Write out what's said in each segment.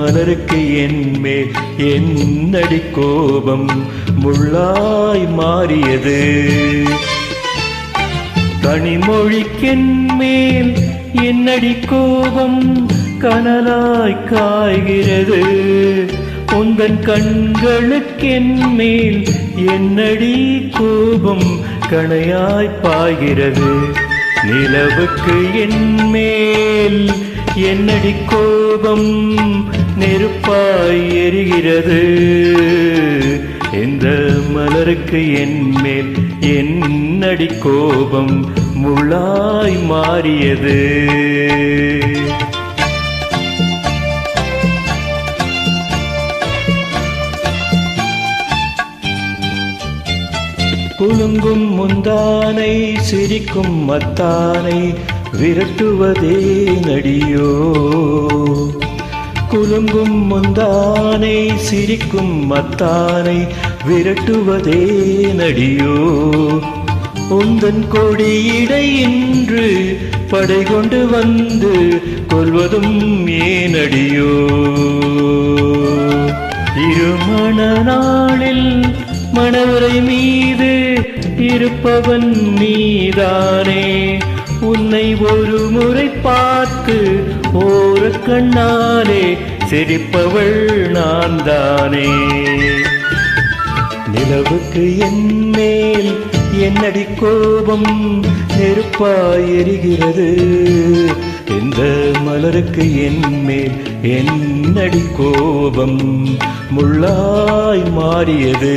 மலருக்கு என் என்னடி கோபம்? முள்ளாய் மாறியது. கனிமொழிக்கென்மேல் என்னடி கோபம்? கனலாய் காய்கிறது. உந்தன் கண்களுக்கென்மேல் என்னடி கோபம்? கணையாய் பாய்கிறது. நிலவுக்கு என்மேல் என்னடி கோபம்? நெருப்பாய் எரிகிறது. இந்த மலருக்கு என் மேல் என்னடி கோபம் முள்ளாய் மாறியது? குலுங்கும் முந்தானை சிரிக்கும் மத்தானை விரட்டுவதே நடியோ? குலுங்கும் முந்தானை சிரிக்கும் மத்தானை விரட்டுவதே நடியோ. உந்தன் கொடியிடை இன்று படை கொண்டு வந்து கொள்வதும் ஏனடியோ இருமண நாளில் மணவரை மீது இருப்பவன் நீதானே. உன்னை ஒரு முறை பார்த்து கண்ணாலே சிரிப்பவள் நான் தானே நிலவுக்கு என்மேல் என்னடி கோபம் நெருப்பாய் எரிகிறது இந்த மலருக்கு என்மேல் என்னடி கோபம் முள்ளாய் மாறியது.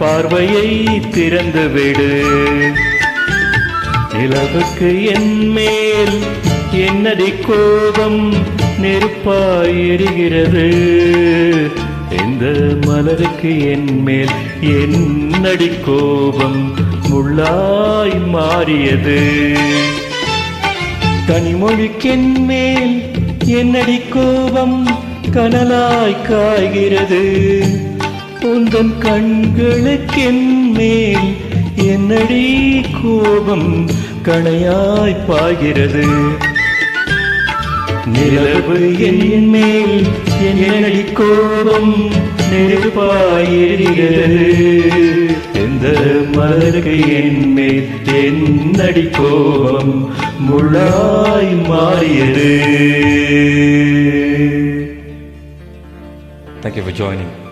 பார்வையை திறந்துவிடு. நிலவுக்கு என் மேல் என்னடி கோபம் நெருப்பாய் எரிகிறது இந்த மலருக்கு என் மேல் என்னடி கோபம் முள்ளாய் மாறியது. கனிமொழிக்கென் மேல் என்னடி கோபம் கனலாய் காய்கிறது. உந்தன் கண்களுக்கென் மேல் என்னடி கோபம் கணையாய் பாய்கிறது? நிலவு என் மேல் என்னடி கோபம் நெருப்பாயிருக்கிறது எந்த மலருக்கு என்மேல் என்னடி கோபம் முழாய் மாறியது? Thank you for joining.